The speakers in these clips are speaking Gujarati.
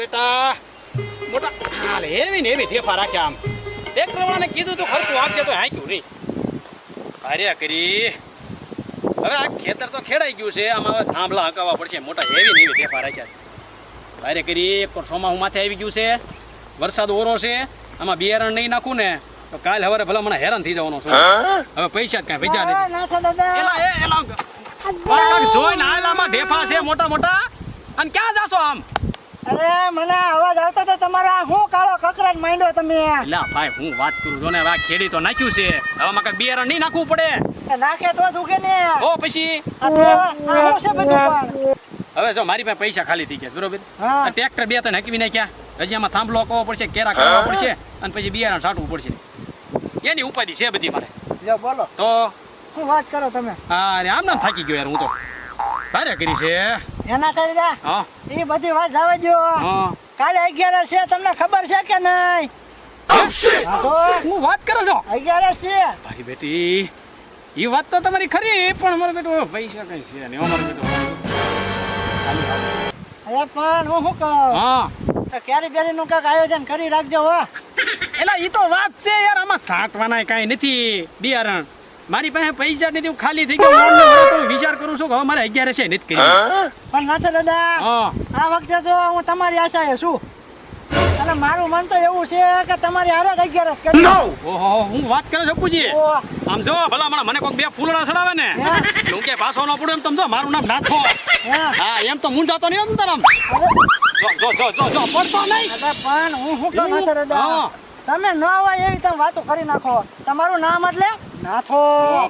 બેટા મોટા હાલ એવી ને એવી થેફા રાખ્યા આમ. એક પ્રમાણે કીધું તું ખર્ચું આપજે તો હાંક્યું નહીં અરે કરી. હવે આ ખેતર તો ખેડાઈ ગયું છે આમાં હવે થાંભલા હકાવવા પડશે. મોટા એવી ને એવી થેફા રાખ્યા છે. અરે કરી એક સોમાહું માથે આવી ગયું છે. વરસાદ ઓરો છે આમાં બિયારણ નહીં નાખું ને તો કાલ હવારે ભલા મને હેરાન થઈ જવાનો છું. હવે પૈસા જ કાંઈ ભેજા નથી. એલા એ એલા જોઈને આયલામાં ઢેફા છે મોટા મોટા. અને ક્યાં જાશો આમ? અરે મને અવાજ આવતો તો તમારા હું કાળો કકરાટ માંડ્યો તમે? લા ભાઈ હું વાત કરું છું ને આ ખેડી તો નાખ્યું છે. હવે માં બિયારણ નહીં નાખવું પડે. નાખે તો જ ઉગે ને. ઓ પછી? આ તો આ છે બધું પણ. હવે જો મારી પાસે પૈસા ખાલી થઈ ગયા બરોબર? હા. આ ટ્રેક્ટર બે ત્રણ હકવી નાખ્યા. હજી આમાં થાંભલો કરવો પડશે કેરા કાવો પડશે અને પછી બિયારણ છાંટવું પડશે. એની ઉપાધિ છે બધી મારે. બોલો. તો? શું વાત કરો તમે? હા આમ નામ થાકી ગયો યાર હું તો. તારે કરી છે? એના દાદા હા. એ બધી વાત જવા દો હા. કાલે અગિયારસ છે તમને ખબર છે કે નહીં? હા વાત કરો છો? અગિયારસ છે. ભાઈ બેટી એ વાત તો તમારી ખરી પણ મારો બેટો પૈસા કઈ છે નહીં. અમારો બેટો અરે પણ હું શું કહું? હા. તો ક્યારે બેરી નું કંઈક આયોજન કરી રાખજો હો. એલા ઈ તો વાત છે યાર આમાં સાંટવાના કાંઈ નથી બિયારણ. મારી પાસે પૈસા નથી હું ખાલી થઈ ગયો. લોન વરો તો વિચાર કરું છું કે હવે મારે અગિયાર છે નથી કરી પણ નાથા દાદા આ વખતે તો હું તમારી આશાએ છું. અને મારું મન તો એવું છે કે તમારી હારે જ અગિયારસ કરી ઓહો હું વાત કરું છું પૂજી આમ જો ભલા મને મને કોઈક બે ફૂલડા ચડાવે ને હે? હું કે પાછો ન પડે એમ તમ જો મારું નામ નાથો. હે? હા એમ તો મું જાતો નહીં એમ તારામ અરે, જો જો જો જો જો પડતો નહીં. પણ હું શું કહું નાથા દાદા? હા. તમે ન હોય એવી તમે વાતો કરી નાખો. તમારું નામ એટલે નાથો.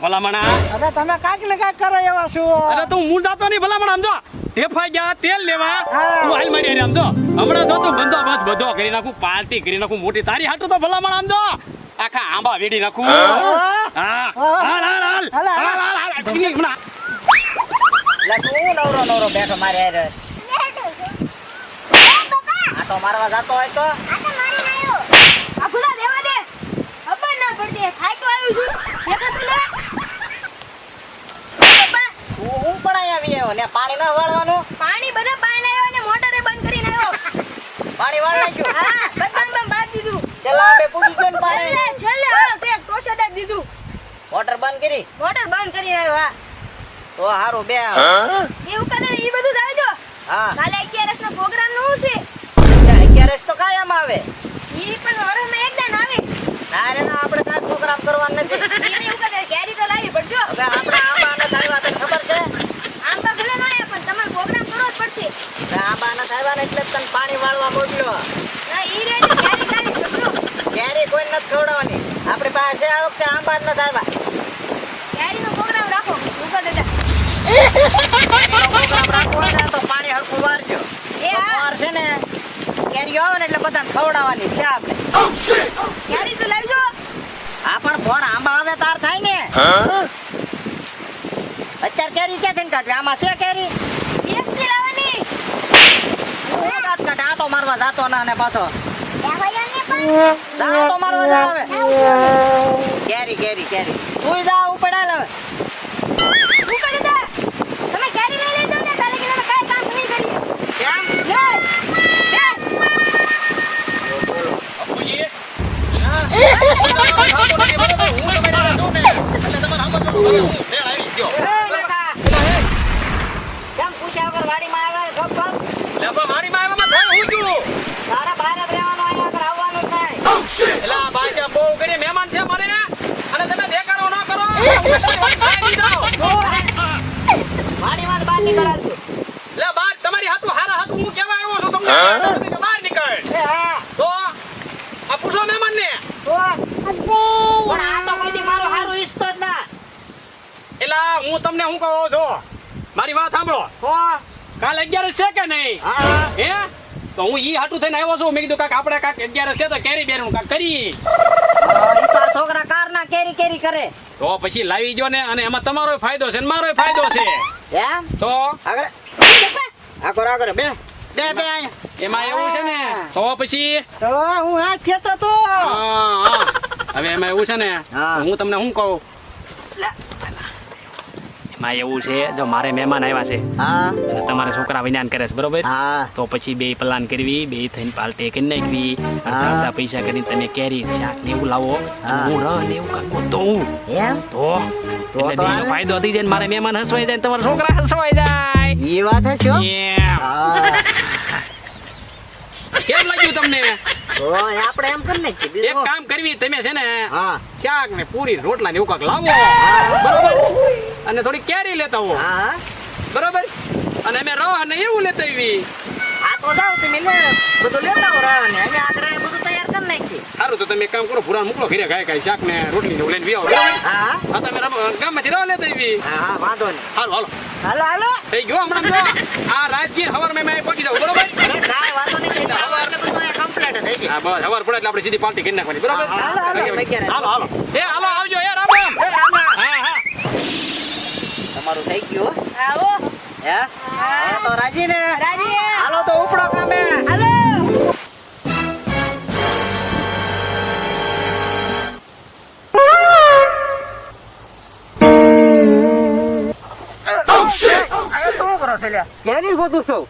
ભલામણા. હવે તમે કાંઈક ને કાંઈક કરો એવા છો. અરે તું મૂળ જાતો નહીં ભલામણ આમ જો. ઢેફાઈ ગયા તેલ લેવા. તું હાલ મારી હારે આમ જો. હમણાં જો તું બંદોબસ્ત બધો કરી નાખું પાર્ટી કરી નાખું મોટી તારી હાટું તો ભલામણ આમ જો. આખા આંબા વેડી નાખું. હા. હાલ હાલ હાલ. હાલ, હાલ. હાલ હાલ તું નવરો નવરો બેઠો મારે. આટો મારવા જાતો હોય તો. હું બધા કરીને મોટર બંધ કરી મોટર બંધ તો હારું બે એવું કરે એ બધું જ હા કાલે અગિયારસ નો. પ્રોગ્રામનું છે તો કાયમ આવે ઈ પણ વરસમાં એકદમ આવે ના રે ના આપણે કાંઈ પ્રોગ્રામ કરવાનો નથી. એને એવું કરે કેરી તો લાવી પડશે. હવે આપણે આવ્યા ખબર છે. આંબા તો ભલે ના આવે પણ તમારે પ્રોગ્રામ કરવો જ પડશે. હવે આંબા નથી આવ્યા ને એટલે તને પાણી વાળવા મોકલ્યો. ના ઈ રે કેરી લાવી કોઈ નથી ખવડાવવાની. આપણી પાસે આ વખતે આંબા જ નથી આવ્યા કેરી નો પ્રોગ્રામ રાખો ઉપર દાદા પ્રોગ્રામ રાખવો હોય ને તો પાણી હરખું વારજો એ તો હા મોર છે ને કેરીઓ આવે ને એટલે બધાને ખવડાવવાની છે આપણે. ક્યારે તું લાવજો આ પણ ફોર આંબા આવે તાર થાય ને. અત્યારે કેરી ક્યાંથી કાઢવી? આમાં છે કેરી? લાવવાની. હું કાઢે આટો મારવા જાતો ના ને પાછો આટો મારવા જાવ હવે. કેરી કેરી કેરી. તું જા ઉપડાલ હવે શું કરે તા? તમે કેરી લઈ લેજો ને કાલે કે તમે કાંઈ કામ નહીં કરીએ કેમ લે, લે. બાપુજી. ખાતો નથી બરાબર. હું તમે ના જાઉં ને. એટલે તમારે સમજવાનું હવે હું ફેર આવી ગયો. એ કાકા. કેમ પૂછ્યા વગર વાડીમાં આવે ગપ ગપ લે પણ મારી માં આવ્યામાં થાય હું છું. તારા બહાર જ રહેવાનું અહીંયા આગળ આવવાનું જ નહીં એટલે આ ભાઈ ત્યાં બહુ કરી મહેમાન છે મારે અને તમે દેખાડો ન કરો હું તમારી વાત ખાઈ નહીં જાઉં. વાડીમાં જ બહાર નીકળાશું લે બાર તમારી હાટુ હારા હાટુ હું કેવા આવ્યો છું તમને? કે બહાર નીકળ. તો આ પૂછો મહેમાન ને પણ આ તો કોઈ મારો હારું ઈચ્છતો જ ના. એટલે હું તમને શું કહું છું? મારી વાત સાંભળો. હો કાલ અગિયાર છે કે નહીં? હા તો હું ઈ હાટુ થઈને આવ્યો છું. મેં કીધું કાક આપણે કાક અગિયાર છે તો કેરી બેરું કાક કરી કેરી કેરી કરે. તો પછી લાવી ગયો ને અને એમાં તમારો ફાયદો છે ને મારો ફાયદો છે. એમ? તો? આગળ આગળ આગળ બે બે બે એમાં એવું છે ને? તો પછી? તો હું આ ખેતો તો. હવે એમાં એવું છે ને હા. હું તમને શું કહું? એમાં એવું છે જો મારે મહેમાન આવ્યા છે હા. અને તમારા છોકરા વિજ્ઞાન કરે છે બરોબર? હા. તો પછી બે પ્લાન કરવી બે થઈને પાલટી કરી નાખવી ચાલતા પૈસા કરીને તમે કેરી શાક ને એવું લાવો હું. રહ ને એવું કાંઈક તો હું. એમ? તો? એટલે ફાયદો થઈ જાય મારે મહેમાન હસવાઈ જાય તમારા છોકરા હસવાઈ જાય. એ વાત છે? કેમ લાગ્યું તમને? આપણે એમ કરી નાખીએ એક કામ કરવી તમે છે ને હા. શાક ને પૂરી રોટલા ને એવું કાંઈક લાવો. બરોબર? અને થોડી કેરી લેતા હો. હા હા. બરોબર? અને અમે રહ ને એવું લેતા આવી આ તો જાવ તમે લે બધું લેતા આવો રાહ ને. અમે આગળ બધું તૈયાર કરી નાખી સારું તો તમે એક કામ કરો ભૂરા મૂકલો ઘરે ગાય ગાય શાક ને રોટલી ને લઈને આવો બરોબર? હા હા. તમે રહ લેતા આવી હા હા વાંધો નહીં. હાલો હાલો. હાલો હાલો. થઈ ગયો હમણાં જો આ રાજકીય હવાર મેં મેં પહોંચી જાવ બરોબર? કાંઈ વાંધો નહીં હવાર-. હા બસ હવાર પડે એટલે આપણે સીધી પાર્ટી કરી નાખવાની બરોબર? હા, હાલો, હાલો, હાલો હાલો. એ હાલો આવજો એ રામ રામ એ રામ રામ. હા હા તમારું થઈ ગયું આવો. હે? હા. તો રાજી ને રાજી હાલો તો ઉપડો કામે. હાલો. શું કરો છો કેરી ગોતું છું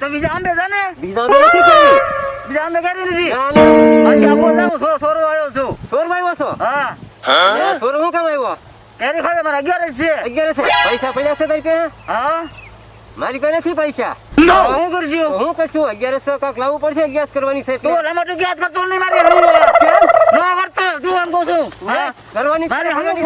તો બીજા આંબે જાને બીજા આંબે નથી કેરી. બીજા આંબે કરી નથી આ આજે આખો જાઉં છો સોરો આવ્યો છું. સોર આવ્યો છો? હા. સોર હું કામ આવ્યો? કેરી ખાવે મારા અગિયાર જ છે અગિયાર છે પૈસા પડ્યા છે તારી પાસે હા મારી પાસે નથી પૈસા હું કરશું હું કરશું અગિયાર કાંક લાવવું પડશે અગિયાર કરવાની છે તું. રમતું યાદ કરતો નહીં મારી હું ના વર્તો તું એમ કહું છું હા કરવાની મારે છે, હમણાં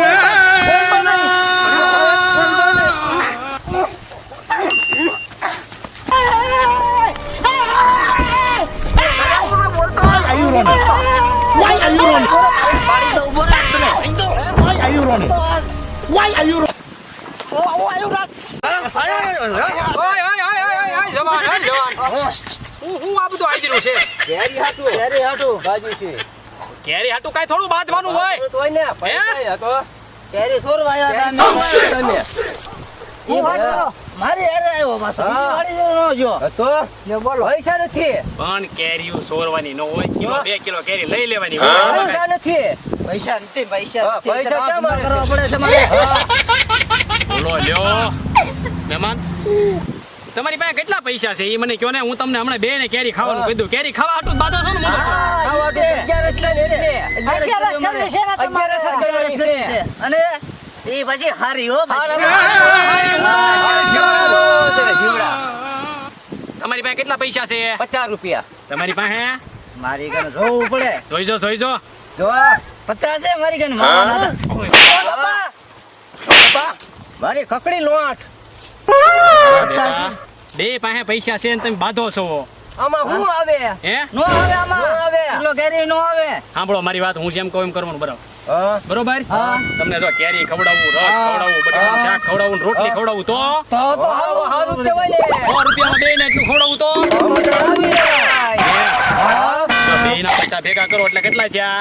Why are you running? Why are you running? ઓય you running? Why are you જવાન ઓય are હાજરું છે કેરી હાટું. કઈ થોડું બાંધવાનું હોય કેરી સોરવા આવ્યા હતા અમે. હું વાંચો. મારી હારે આવ્યો પાછો. બીજી વાળી જેવો ન જો હતો બોલો. પૈસા નથી. પણ કેરીઓ સોરવાની ન હોય. કિલો બે કિલો કેરી લઈ લેવાની પૈસા નથી. પૈસા નથી પૈસા પૈસા એટલે ક્યાં ધંધા મારે કરવા પડે છે બોલો લ્યો. મહેમાન. તમારી પાસે કેટલા પૈસા છે? એ મને કહો ને હું તમને હમણાં બે ને કેરી ખાવાનું કીધું. કેરી ખાવા હાટું બાધો છો ને. અને એ પછી હારી હો. તમારી પાસે કેટલા પૈસા છે? પચાસ રૂપિયા. તમારી પાસે? મારી કને જોવું પડે. જોઈજો જોઈજો જો. પચાસ છે મારી કને મારા કકડી લોટ. બે પાસે પૈસા છે ને તમે બાધો છો. આમાં શું આવે? હે? નો આવે આમાં. આવે. એટલો કેરી નો આવે. સાંભળો મારી વાત હું જેમ કહું એમ કરવાનું બરાબર. હા બરોબર? તમને જો કેરી ખવડાવું રસ ખવડાવું બટાકા શાક ખવડાવું રોટલી ખવડાવું તો? તો તો હારું હારું કહેવાય ને. સો રૂપિયામાં બે ને એટલું ખવડાવું તો? આવી જાય. હા. તો બે ના પચાસ ભેગા કરો એટલે કેટલા થયા?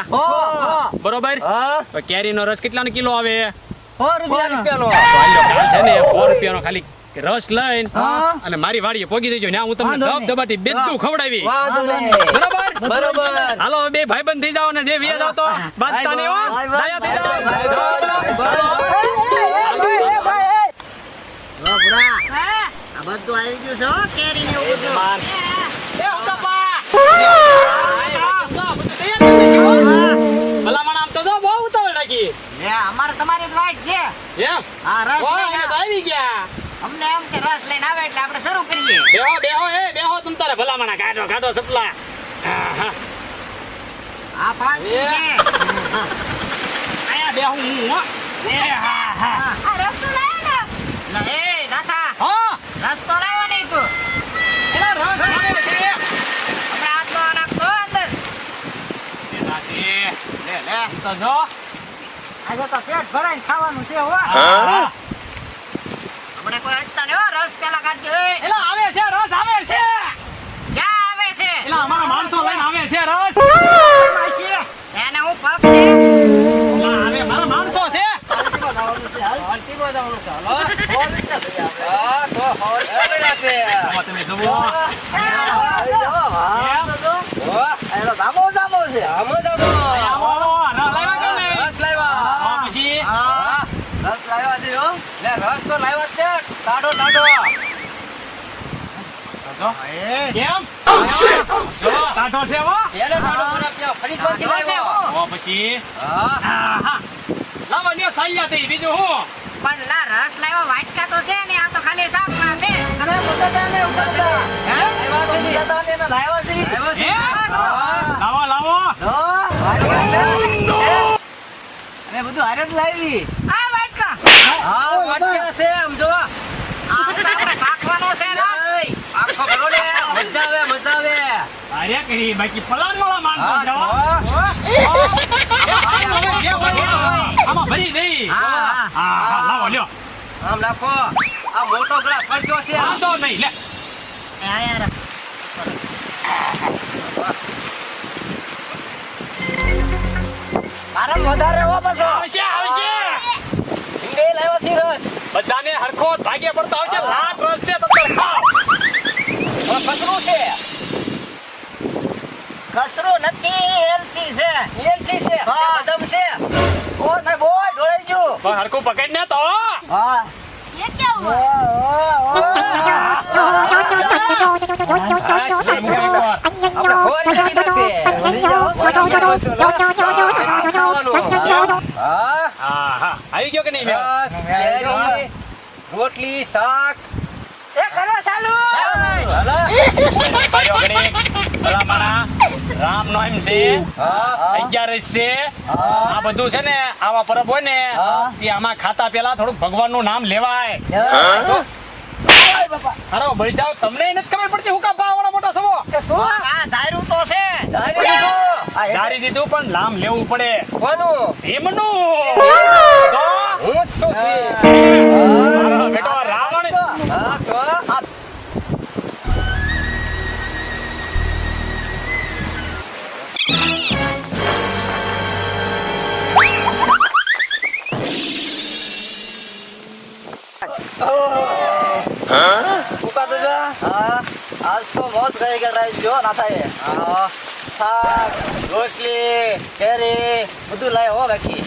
બરોબર? તો કેરીનો રસ કેટલાનો કિલો આવે? રૂપિયાનો. કાલ છે ને સો રૂપિયાનો ખાલી રસ લઈને અને મારી વાડીએ પોગી જજો. ને હું તમને ધબ નહીં. બેદું ખવડાવી બરોબર. બરોબર. હાલો બે ભાઈબંધ થઈ જાઓ ને જે વિયા જાવ તો બાંધતા નહીં હો. ભાઈ, ભાઈ, દયા થઈ. ભાઈ, ભાઈ, બધું આવી ગયું છે કેરી ને એવું બધું. બધું નાખ્યું. ભલામણ આમ તો જો બહુ ઉતાવળ અમારે તમારી વાઈટ છે. હા રસ આવી ગયા. અમને એમ કે રસ લઈને આવે એટલે આપણે શરૂ કરીએ. બેહો બેહો એ બેહો તમ તારે ભલામણ કાઢો કાઢો સપલા. આ પાણી એ. આયા બેહું હું હો. એ હા હા આ રસ્તો લાયો ને લે એ નાથા હા રસ તો લાવો નહીં તું એલા રસ આવે છે આપણે હાથ તો નાખતો અંદર એનાથી લે લે તો જો આજે તો પેટ ભરાઈને ખાવાનું છે હો. આપણે કોઈ અટતા હો રસ પેલા કાઢજો એ એલા આવે છે રસ આવે છે લાવ્યા છે ટાઢો ટાઢો હા હા. લાવણ્ય સાલ્યા તે બીજું હું? પણ લા રસ લાવ્યો વાટકા તો છે ને આ તો ખાલી સાફ ના છે તમે ઉતરતાને ઉતરતા. લાવ્યા છે ને? ઉતરતાને એને લાવ્યા છે. હે? લાવો લાવો. અમે બધું હારે જ લાવી આ વાટકા હા વાટકા છે આમ જો આ શાકવાનો છે રસ એય, આખો ભરો ને મજા આવે મજા આવે અરે કરી બાકી પલાણ વાળા માણસો હા, જાઓ. આમાં ભરી દઈ હા, લાવો લ્યો આમ નાખો આ મોટો ગ્લાસ પડ્યો છે વાંધો નહીં લે એ આ યાર આરામ વધારે હો બસ આવશે આવશે લાવ્યો રસ બધાને હરખો ભાગે પડતો આવશે લાટ રસ છે તો હવે કચરું છે કસરું નથી એલસી છે. એલસી છે. હા. બદામ છે. ઓ ભાઈ બોય ઢોળાઈ ગયું. પણ હરખું પકડ ને તો. હા. એ કેવું દીધું છે આવી ગયો કે નહીં રોટલી શાક. એ કરો ચાલુ ભાઈઓ ગણીક, ભલા માણા, રામ નોમ છે. અગિયાર અગિયારસ છે. આ બધું છે ને આવા પરબ હોય ને એ આમાં ખાતા પેલા થોડુંક ભગવાનનું નામ લેવાય. અરે બળી જાવ તમને નથી ખબર પડતી હું કા વાળો મોટો સવો આ ઝાયરું તો છે. તારી દીધું. જારી દીધું પણ નામ લેવું પડે. કોનું? હું. રાવણ હા તો? ઉકા દાદા હા આજ તો મોત કરી ગયા જો ના થાય. હા. શાક રોટલી કેરી બધું લાય હો બાકી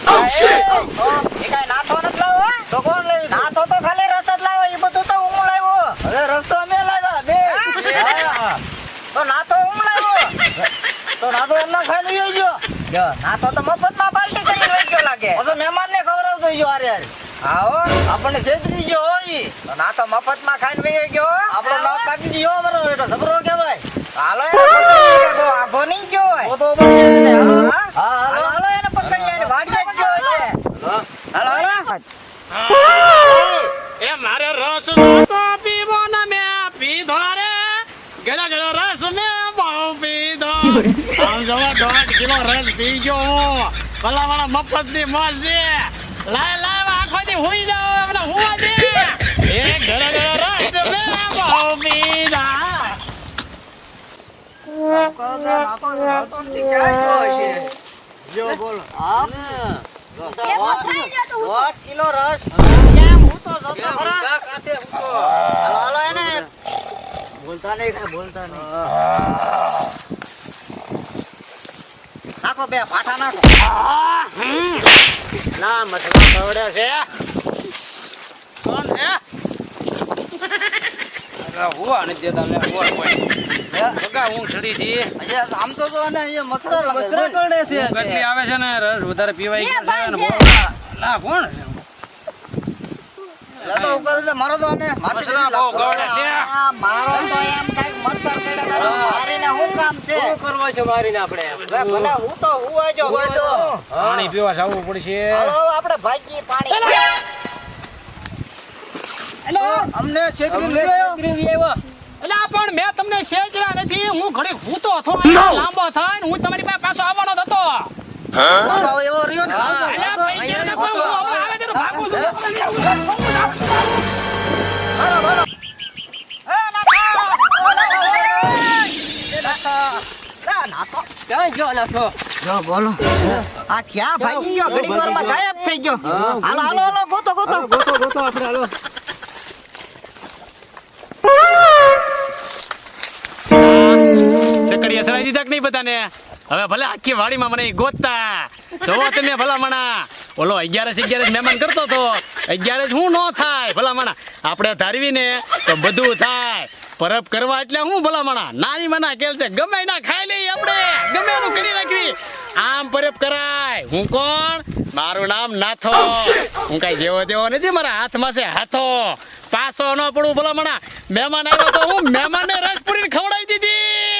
એ કાંઈ નાથો નથી લાવો હો? તો કોણ લઈ નાથો તો ખાલી રસ જ લાવો એ બધું તો હું લાવ્યો. હવે રસ્તો અમે લાવ્યા બે. તો નાથો હું લાવ્યો. તો ના તો એમના ખાઈ લઈ જો નાથો તો મફતમાં પાર્ટી કરીને વહી ગયો લાગે. પછી મહેમાન ને ખવડાવતો ગયો આરે આરે આવો આપણને છેતરી ગયો હોય. ઈ. તો નાથો મફતમાં ખાઈને વહી ગયો આપણો નાક કાપી ગયો અમારો બેટો જબરો કહેવાય. હાલો એને કે બહુ આઘો નહીં ગયો હોય. તો તો ને. હાલો. હા? હા હાલો. હાલો એને પકડીએ એને વાડીએ જ ગયો છે. હાલો. હાલો એ મારે રસ નહોતો પીવો ને મેં પીધો રે. ગળો ગળો રસ મેં બહુ પીધો. આમ જોવા દોઢ કિલો રસ પી ગયો ભલા વાળા મફતની મોજ છે લાય લાય. આખો દી હુઈ હમણાં હુવા દે એ ગળો ગળો રસ મેં બહુ પીધા કેવો થઈ ગયો તું? દોઢ કિલો રસ હું તો જોતો ખરા ઊંધા કાંઠે ઊંધો? હાલો હાલો એને બોલતા નહીં કાંઈ બોલતા નહીં નાખો બે નાખો ના મસલા ખવડે છે કોણ છે હુવા નથી દેતા લે હુવા કોઈ. બગા ઊંઘ ચડી હતી આમ તો તો અને અહીંયા મસરા મસરા કરડે છે કેટલી આવે છે ને? રસ વધારે પીવાય ગયો છે ને છે. કોણ છે? તો ઉકા દે મારો તો અને મસરા બહુ ગવડે છે. આ મારો તો એમ કાંઈક મચ્છર મારીને શું કામ છે? શું કરવા છે મારીને આપણે? ભલે હું તો હુવાય જો પાણી પીવા જવું પડશે. આપણે ભાગીએ પાણી. અમને છેતરી લીધો એટલે પણ મેં તમને સેજરા નથી. હું ઘડી ભૂતો હતો. લાંબો થાય ને હું તમારી પાસે પાછો આવવાનો હતો. ક્યાં ગયો નાખો બોલો આ ક્યાં ભાગી ગયો? વારમાં ગાયબ થઈ ગયો. હાલો હાલો હાલો ગોતો ગોતો. ગોતો ગોતો આપણે હાલો. ચકડીએ સડાઈ દીધા કે નહીં બધાને? હવે ભલે આખી વાડીમાં મને ગોતતા. જોવો તમે ભલા મણા ઓલો અગિયારસ અગિયારસ મહેમાન કરતો હતો અગિયારસ હું ન થાય ભલા મણા આપણે ધારવીને તો બધું થાય. પરબ કરવા એટલે હું ભલામણા. નાની મના કેલ છે. ગમે ના ખાઈ લઈએ આપણે. ગમે એનું કરી નાખવી. આમ પરબ કરાય. હું કોણ? મારું નામ નાથો. હું કઈ જેવો તેવો નથી. મારા હાથમાં છે હાથો. પાસો ન પડું ભલામણા. મહેમાન આવ્યો તો હું મહેમાનને રસ પૂરીને ખવડાવી દીધી.